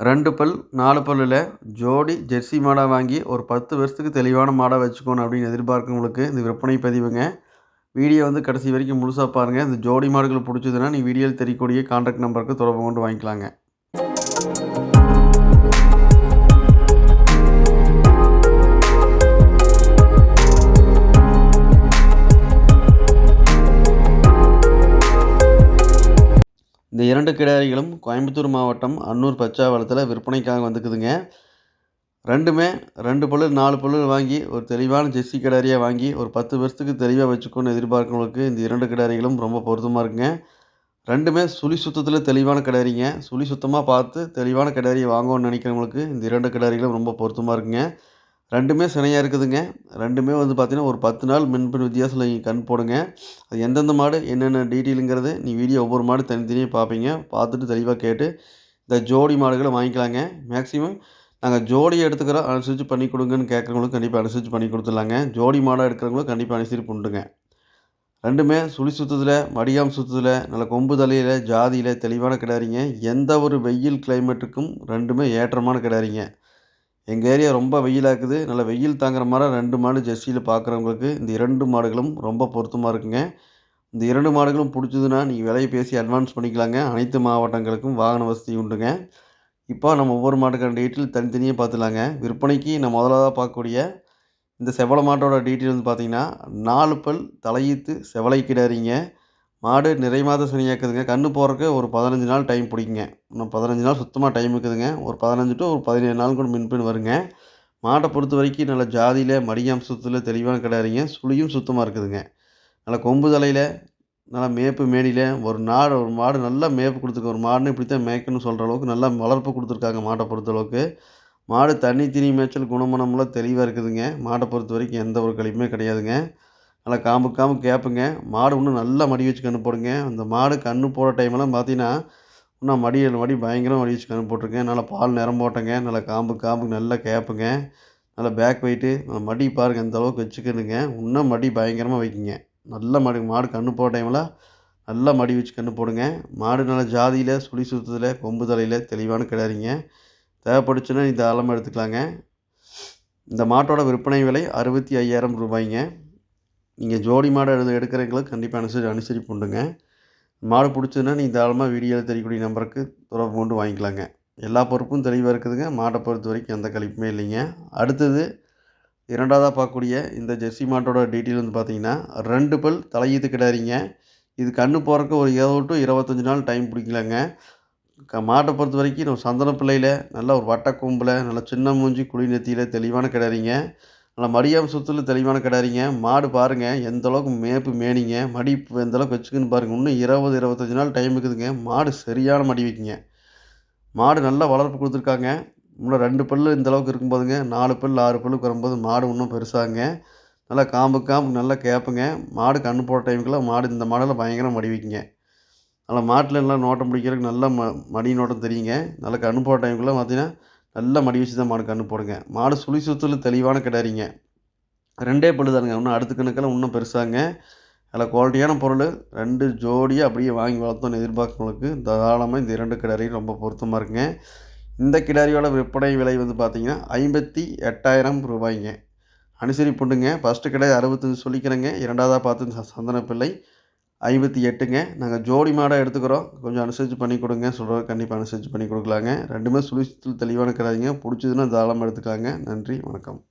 ரெண்டு பல் நாலு பல்லில் ஜோடி ஜெர்சி மாடாக வாங்கி ஒரு பத்து வருஷத்துக்கு தெளிவான மாடாக வச்சுக்கணும் அப்படின்னு எதிர்பார்க்கவங்களுக்கு இந்த விற்பனை பதிவுங்க. வீடியோ வந்து கடைசி வரைக்கும் முழுசாக பாருங்கள் இந்த ஜோடி மாடுகள் பிடிச்சதுன்னா நீ வீடியோவில் தெரியக்கூடிய கான்டாக்ட் நம்பருக்கு தொடர்பு கொண்டு வாங்கிக்கலாங்க. இந்த இரண்டு கிடாரிகளும் கோயம்புத்தூர் மாவட்டம் அன்னூர் பச்சாவளத்தில் விற்பனைக்காக வந்துக்குதுங்க ரெண்டுமே ரெண்டு பல்லு நாலு பல்லு வாங்கி ஒரு தெளிவான ஜெர்சி கிடாரியாக வாங்கி ஒரு பத்து வருஷத்துக்கு தெளிவாக வச்சுக்கணும்னு எதிர்பார்க்கறவங்களுக்கு இந்த இரண்டு கிடாரிகளும் ரொம்ப பொருத்தமாக இருக்குங்க. ரெண்டுமே சுழி சுத்தத்தில் தெளிவான கிடாரிங்க. சுழி சுத்தமாக பார்த்து தெளிவான கிடாரியை வாங்கணும்னு நினைக்கிறவங்களுக்கு இந்த இரண்டு கிடாரிகளும் ரொம்ப பொருத்தமாக இருக்குங்க. ரெண்டுமே சினையாக இருக்குதுங்க. ரெண்டுமே வந்து பார்த்திங்கன்னா ஒரு பத்து நாள் மின்பின் வித்தியாசத்தில் நீங்கள் கண் போடுங்க. அது எந்தெந்த மாடு என்னென்ன டீட்டெயிலுங்கிறது நீ வீடியோ ஒவ்வொரு மாடு தனித்தனியாக பார்ப்பீங்க பார்த்துட்டு தெளிவாக கேட்டு இந்த ஜோடி மாடுகளை வாங்கிக்கலாங்க. மேக்ஸிமம் நாங்கள் ஜோடி எடுத்துக்கிறோம் அனுசரித்து பண்ணி கொடுங்கன்னு கேட்குறவங்களுக்கு கண்டிப்பாக அனுசரித்து பண்ணி கொடுத்துடலாங்க. ஜோடி மாடாக எடுக்கிறவங்களும் கண்டிப்பாக அனுசரித்து உண்டுங்க. ரெண்டுமே சுழி சுத்தத்தில் மடியாம் சுத்தத்தில் நல்ல கொம்பு தலையில் ஜாதியில் தெளிவான கிடாரிங்க. எந்த ஒரு வெயில் கிளைமேட்டுக்கும் ரெண்டுமே ஏற்றமான கிடாரிங்க. எங்கள் ஏரியா ரொம்ப வெயிலாக்குது. நல்ல வெயில் தாங்குற மாதிரி ரெண்டு மாடு ஜெர்சியில் பார்க்குறவங்களுக்கு இந்த இரண்டு மாடுகளும் ரொம்ப பொருத்தமாக இருக்குங்க. இந்த இரண்டு மாடுகளும் பிடிச்சதுன்னா நீங்கள் விலையை பேசி அட்வான்ஸ் பண்ணிக்கலாங்க. அனைத்து மாவட்டங்களுக்கும் வாகன வசதி உண்டுங்க. இப்போ நம்ம ஒவ்வொரு மாட்டுக்கான டீட்டெயில் தனித்தனியாக பார்த்துலாங்க விற்பனைக்கு நான் முதலாக பார்க்கக்கூடிய இந்த செவலை மாட்டோட டீட்டெயில் வந்து பார்த்திங்கன்னா நாலு பல் தலையீத்து செவலை கிடாரிங்க. மாடு நிறை மாத சனியாக்குதுங்க கன்று போகிறக்கு ஒரு பதினஞ்சு நாள் டைம் பிடிக்குங்க. இன்னும் பதினஞ்சு நாள் சுத்தமாக டைம் இருக்குதுங்க. ஒரு பதினஞ்சு டு ஒரு பதினேழு நாள் கூட மின்பின் வருங்க. மாட்டை பொறுத்த வரைக்கும் நல்ல ஜாதியில் மடியாம்சத்தில் தெளிவான கிடையாதுங்க சுழியும் சுத்தமாக இருக்குதுங்க. நல்ல கொம்பு தலையில் நல்லா மேப்பு மேடியில் ஒரு நாடு ஒரு மாடு நல்லா மேப்பு கொடுத்துருக்கு ஒரு மாடுன்னு இப்படி தான் மேய்க்கணும்னு சொல்கிற அளவுக்கு நல்லா வளர்ப்பு கொடுத்துருக்காங்க மாட்டை பொறுத்த அளவுக்கு. மாடு தண்ணி திணி மேய்ச்சல் குணமணமெல்லாம் தெளிவாக இருக்குதுங்க. மாட்டை பொறுத்த வரைக்கும் எந்த ஒரு கழிப்புமே கிடையாதுங்க. நல்லா காம்பு காம்பு கேட்புங்க மாடு இன்னும் நல்லா மடி வச்சு கன்று போடுங்க. அந்த மாடு கன்று போடுற டைமெல்லாம் பார்த்தீங்கன்னா இன்னும் மடி மடி பயங்கரமாக மடி வச்சு கன்று போட்டிருக்கேன் நல்லா பால் நிறம் போட்டேங்க. நல்லா காம்பு காம்பு நல்லா கேட்புங்க நல்லா பேக் வெயிட்டு நல்லா மடி பாருங்கள் அந்த அளவுக்கு வச்சுக்கணுங்க. இன்னும் மடி பயங்கரமாக வைக்குங்க. நல்ல மாடு மாடு கன்று போடுற டைமில் நல்லா மடி வச்சு கன்று போடுங்க. மாடு நல்லா ஜாதியில் சுழி சுத்தத்தில் கொம்பு தலையில் தெளிவான கிடாரிங்க. தேவைப்படுச்சுன்னா இந்த தாராளமாக எடுத்துக்கலாங்க. இந்த மாட்டோட விற்பனை விலை அறுபத்தி ஐயாயிரம் ரூபாய்ங்க. நீங்கள் ஜோடி மாடு எழுது எடுக்கிறவங்களுக்கு கண்டிப்பாக அனுசரி அனுசரிப்பு உண்டுங்க மாடு பிடிச்சதுன்னா நீங்கள் தாராளமாக வீடியோவில் தெரியக்கூடிய நம்பருக்கு தொடர்பு கொண்டு வாங்கிக்கலாங்க. எல்லா பொறுப்பும் தெளிவாக இருக்குதுங்க. மாட்டை பொறுத்த வரைக்கும் எந்த கழிப்புமே இல்லைங்க. அடுத்தது இரண்டாவதாக பார்க்கக்கூடிய இந்த ஜெர்சி மாட்டோட டீட்டெயில் வந்து பார்த்தீங்கன்னா ரெண்டு பல் தலையீத்து கிடாரிங்க. இது கண்ணு போகிறக்கு ஒரு இருபது டு இருபத்தஞ்சி நாள் டைம் பிடிக்கலாங்க. க மாட்டை பொறுத்த வரைக்கும் நம்ம சந்தன பிள்ளையில் நல்ல ஒரு வட்ட கொம்பில் நல்ல சின்ன மூஞ்சி குழி நெத்தியில் தெளிவான கிடாரிங்க. நல்லா மடியாமல் சுற்றில் தெளிவான கிடாரிங்க மாடு பாருங்கள் எந்த அளவுக்கு மேப்பு மேனிங்க. மடி எந்த அளவுக்கு வச்சுக்குன்னு பாருங்கள் இன்னும் இருபது இருபத்தஞ்சி நாள் டைம் இருக்குதுங்க. மாடு சரியான மடி வைக்குங்க. மாடு நல்லா வளர்ப்பு கொடுத்துருக்காங்க. இன்னும் ரெண்டு பல்லு இந்தளவுக்கு இருக்கும்போதுங்க. நாலு பல் ஆறு பல்லுக்கு வரும்போது மாடு இன்னும் பெருசாங்க நல்லா காம்பு காம்பு நல்லா கேட்புங்க மாடு கன்று போடுற டைமுக்கெல்லாம் மாடு இந்த மாடெல்லாம் பயங்கரமாக மடி வைக்குங்க. நல்லா மாட்டில் எல்லாம் நோட்டம் பிடிக்கிறதுக்கு நல்லா ம மடி நோட்டம் தெரியுங்க. நல்லா கண்ணு போடுற டைமுக்குள்ளே பார்த்தீங்கன்னா நல்ல மடி வச்சு தான் மாடு கன்று போடுங்க. மாடு சுழி சுத்தில் தெளிவான கிடாரிங்க. ரெண்டே பல்லு தானுங்க இன்னும் அடுத்த கணக்கெல்லாம் இன்னும் பெருசாங்க. அதில் குவாலிட்டியான பொருள். ரெண்டு ஜோடியாக அப்படியே வாங்கி வளர்த்தோன்னு எதிர்பார்க்கவங்களுக்கு தாராளமாக இந்த இரண்டு கிடாரியும் ரொம்ப பொருத்தமாக இருக்குங்க. இந்த கிடாரியோட விற்பனை விலை வந்து பார்த்திங்கன்னா ஐம்பத்தி எட்டாயிரம் ரூபாய்ங்க. அனுசரிப்புண்டுங்க ஃபஸ்ட்டு கிடாரி அறுபத்தஞ்சு சொல்லிக்கிறேங்க. இரண்டாவதாக பார்த்து சந்தன பிள்ளை. ஐம்பத்தி எட்டுங்க. நாங்கள் ஜோடி மாடாக எடுத்துக்கிறோம். கொஞ்சம் அனுசரித்து பண்ணி கொடுங்க. சொல்கிறது கண்டிப்பாக அனுசரித்து பண்ணி கொடுக்கலாங்க. ரெண்டுமே சுழிச்சத்தில் தெளிவான கிடாரிங்க பிடிச்சதுன்னா தாராளமாக எடுத்துக்கலாங்க. நன்றி. வணக்கம்.